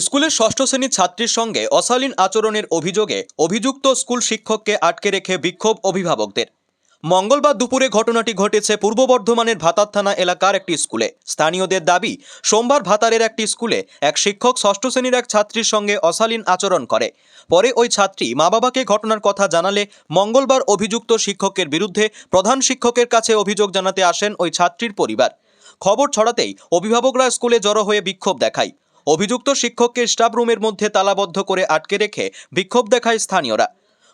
স্কুলের ষষ্ঠ শ্রেণির ছাত্রীর সঙ্গে অশালীন আচরণের অভিযোগে অভিযুক্ত স্কুল শিক্ষককে আটকে রেখে বিক্ষোভ অভিভাবকদের। মঙ্গলবার দুপুরে ঘটনাটি ঘটেছে পূর্ব বর্ধমানের ভাতার থানা এলাকার একটি স্কুলে। স্থানীয়দের দাবি, সোমবার ভাতারের একটি স্কুলে এক শিক্ষক ষষ্ঠ শ্রেণির এক ছাত্রীর সঙ্গে অশালীন আচরণ করে। পরে ওই ছাত্রী মা বাবাকে ঘটনার কথা জানালে মঙ্গলবার অভিযুক্ত শিক্ষকের বিরুদ্ধে প্রধান শিক্ষকের কাছে অভিযোগ জানাতে আসেন ওই ছাত্রীর পরিবার। খবর ছড়াতেই অভিভাবকরা স্কুলে জড়ো হয়ে বিক্ষোভ দেখায়। অভিযুক্ত শিক্ষককে স্টাফ রুমের মধ্যে তালাবদ্ধ করে আটকে রেখে বিক্ষোভ দেখায় স্থানীয়রা।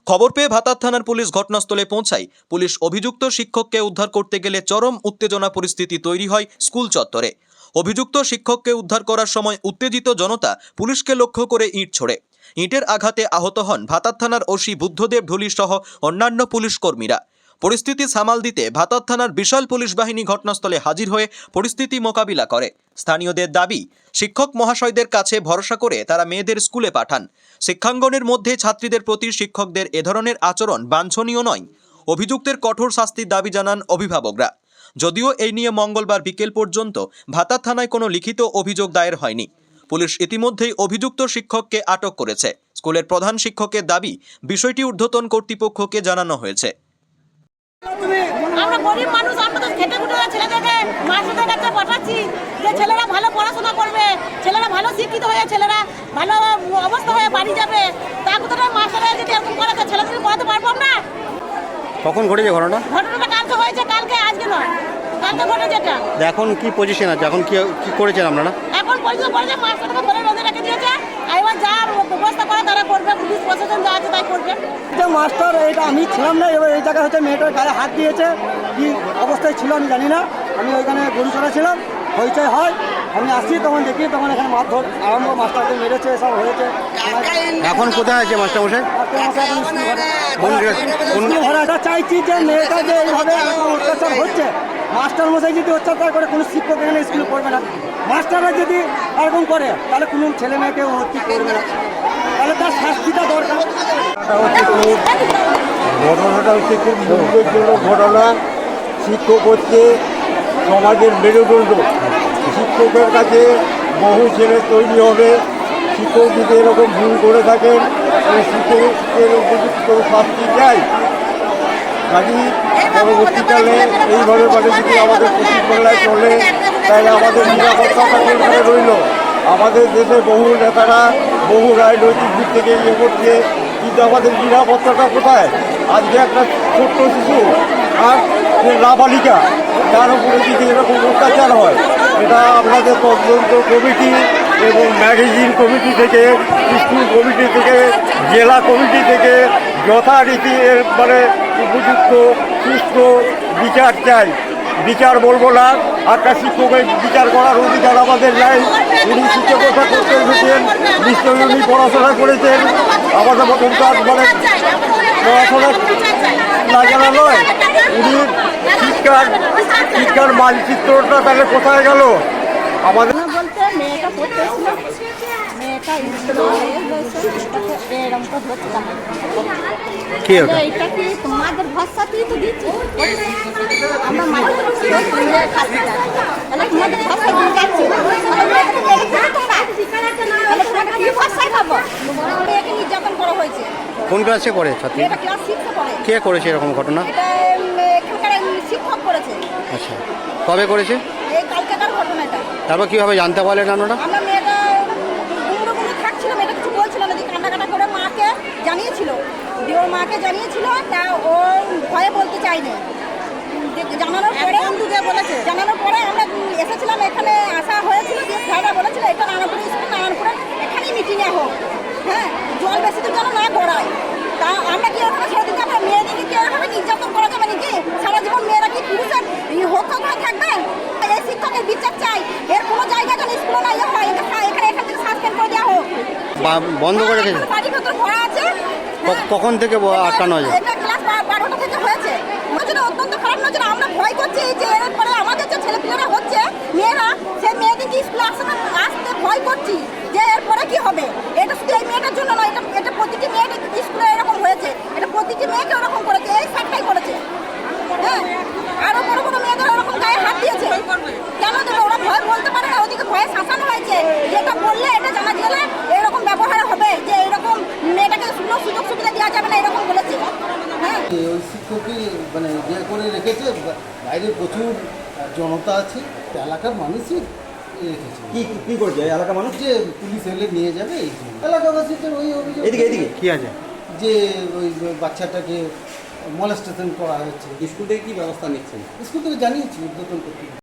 খবর পেয়ে ভাতার থানার পুলিশ ঘটনাস্থলে পৌঁছায়। পুলিশ অভিযুক্ত শিক্ষককে উদ্ধার করতে গেলে চরম উত্তেজনা পরিস্থিতি তৈরি হয় স্কুল চত্বরে। অভিযুক্ত শিক্ষককে উদ্ধার করার সময় উত্তেজিত জনতা পুলিশকে লক্ষ্য করে ইট ছোড়ে। ইটের আঘাতে আহত হন ভাতার থানার ওসি বুদ্ধদেব ঢুলি সহ অন্যান্য পুলিশ কর্মীরা। পরিস্থিতি সামাল দিতে ভাতার থানার বিশাল পুলিশ বাহিনী ঘটনাস্থলে হাজির হয়ে পরিস্থিতি মোকাবিলা করে। স্থানীয়দের দাবি, শিক্ষক মহাশয়দের কাছে ভরসা করে তারা মেয়েদের স্কুলে পাঠান। শিক্ষাঙ্গনের মধ্যে ছাত্রীদের প্রতি শিক্ষকদের এ ধরনের আচরণ বাঞ্ছনীয় নয়, অভিযুক্তের কঠোর শাস্তির দাবি জানান অভিভাবকরা। যদিও এই নিয়ে মঙ্গলবার বিকেল পর্যন্ত ভাতার থানায় কোনো লিখিত অভিযোগ দায়ের হয়নি। পুলিশ ইতিমধ্যেই অভিযুক্ত শিক্ষককে আটক করেছে। স্কুলের প্রধান শিক্ষকের দাবি, বিষয়টি ঊর্ধ্বতন কর্তৃপক্ষকে জানানো হয়েছে। আমরা গরিব মানুষ আমরা তো খেটে খুটে ছেলেদেরকে মাস্টারদের কাছে পাঠাচ্ছি। যে ছেলেরা ভালো পড়াশোনা করবে ছেলেরা ভালো শিক্ষিত হয়ে ছেলেরা ভালো অবস্থা হয়ে বাড়ি যাবে তা কোথাও মাস্টাররা যদি এরকম করে ছেলেদের পড়াতে পারব না কখন ঘটেছে ঘটনা? ঘটনাটা কালকে হয়েছে কালকে আজকে নয়। এখন কি পজিশন আছে? এখন কি কি করেছেন আপনারা? এখন মাস্টারকে ধরে রোদে রেখে দিয়েছে। আর এবার যা ব্যবস্থা করে তারা করবে পুলিশ প্রশাসন যা আছে তাই করবে। যে মাস্টার এটা আমি ছিলাম না এবার এই জায়গায় হচ্ছে মেয়েটার গায়ে হাত দিয়েছে। কি অবস্থায় ছিল আমি জানি না। আমি ওইখানে গরু চড়া ছিলাম হইচই হয়। আমি আসি তখন দেখি তখন এখানে মারধর আরম্ভ মাস্টারকে মেরেছে সব হয়েছে। এখন কোথায় আছে। কোন কোন স্কুল ঘরে চাইছি যে মেয়েটা যে এইভাবে অত্যাচার হচ্ছে। মাস্টার মশাই যদি অত্যাচার করে, কোনো শিক্ষক এখানে স্কুলে পড়বে না। মাস্টাররা যদি এরকম করে, তাহলে কোনো ছেলে মেয়েকে ভর্তি করবে না। তাহলে তার শাস্তিটা দরকার। ঘটনাটা হচ্ছে খুব দুর্ভাগ্যজনক ঘটনা। শিক্ষক হচ্ছে সমাজের মেরুদণ্ড। শিক্ষকের কাছে বহু ছেলে তৈরি হবে। শিক্ষক যদি এরকম ভুল করে থাকেন শিক্ষকের উপযুক্ত শাস্তি চাই। কাজী পরবর্তীকালে এইভাবে মানে যদি আমাদের পশ্চিমবাংলায় চলে তাহলে আমাদের নিরাপত্তাটা কোথায় রইল। আমাদের দেশে বহু নেতারা, বহু রাজনৈতিক দিক থেকে ইয়ে করছে কিন্তু আমাদের নিরাপত্তাটা কোথায়? আজকে একটা ছোট্ট শিশু আর নাবালিকা, তার উপরে যদি এরকম অত্যাচার হয়, এটা আপনাদের তদন্ত কমিটি এবং ম্যাগাজিন কমিটি থেকে, স্কুল কমিটি থেকে, জেলা কমিটি থেকে যথারীতি মানে উপযুক্ত, সুস্থ বিচার চাই। বিচার বলব না একটা শিক্ষকের বিচার করার অধিকার আমাদের নাই। উনি শিক্ষকতা করতে এসেছেন, নিশ্চয়ই উনি পড়াশোনা করেছেন। আমাদের মতন কাজ মানে পড়াশোনা না জানা নয়। উনি শিক্ষার শিক্ষার মানচিত্রটা তাহলে কোথায় গেল? আমাদের বলতে মেয়েটা পড়তে মেয়েটা এরকম হচ্ছে। কি ওটা? এটা কি তোমাদের ভরসাতেই তো দিচ্ছি? আমরা মাঝে তাহলে তোমাদের দিয়ে যাচ্ছি কোন ক্লাসে পড়ে ছাত্রী? কে করেছে এরকম ঘটনা? শিক্ষক করেছে। আচ্ছা। কবে করেছে? এই কালকেকার ঘটনা এটা তারপর কীভাবে জানতে পারলেন আপনারা? আমরা মেয়েটা গুমড়ো গুমড়ো থাকছিল মেয়েটা কিছু বলছিল না যে কান্না কাটা করে মাকে জানিয়েছিল। দিয়ে ওর মাকে জানিয়েছিল তা ও ভয়ে বলতে চায়নি। যে জানানোর পরে বলেছে। জানানোর পরে আমরা এসেছিলাম এখানে আসা হয়েছিল যে স্যাররা বলেছিল এটা নারায়ণপুর স্কুল নারায়ণপুরে এখানেই মিটিংয়ে হোক। হ্যাঁ জল বেশি দিন যেন না গড়ায়। তা আমরা কি ওখানে ছেড়ে দিতে আমরা মেয়েদেরকে কি ওখানে নির্যাতন করা যাবে নাকি? সারা জীবন মেয়েরা কি থাকবে এই বিচার চাই। এর কোনো জায়গা যেন স্কুলে না ইয়ে হয় এখানে এখান থেকে সাসপেন্ড করে দেওয়া হোক। বন্ধ করে রেখেছে ভেতর ভরা আছে। কখন থেকে আটকানো যায় এটা ক্লাস বারোটা থেকে হয়েছে। অত্যন্ত খারাপ নজর আমরা ভয় করছি যে এরপরে আমাদের যে ছেলেপিলেরা হচ্ছে মেয়েরা সেই মেয়েদেরকে স্কুলে আসতে আসতে ভয় করছি যে কি হবে এটা শুধু এই মেয়েটার জন্য নয় এটা এটা প্রতিটি মেয়েটা স্কুলে এরকম হয়েছে এটা প্রতিটি মেয়েকে ওরকম করেছে এই সাতটাই করেছে হ্যাঁ আরও বড় বড় মেয়েদের ওরকম গায়ে হাত দিয়েছে কেন দেবে ওরা ভয় বলতে পারে না ওদিকে ভয়ে শাসানো হয়েছে যেটা বললে এটা জানা গেলে ওই শিক্ষকই মানে ইয়ে করে রেখেছে। বাইরে প্রচুর জনতা আছে এলাকার মানুষই রেখেছে। কি কি করছে? এলাকার মানুষ? যে পুলিশ এলে নিয়ে যাবে এই। এলাকাবাসীদের ওই অভিযোগ। এদিকে এদিকে। কি আছে? যে ওই বাচ্চাটাকে মলেস্টেশন করা হয়েছে। স্কুল থেকে কি ব্যবস্থা নিচ্ছেন? স্কুল থেকে জানিয়েছি উদ্বোধন করতে।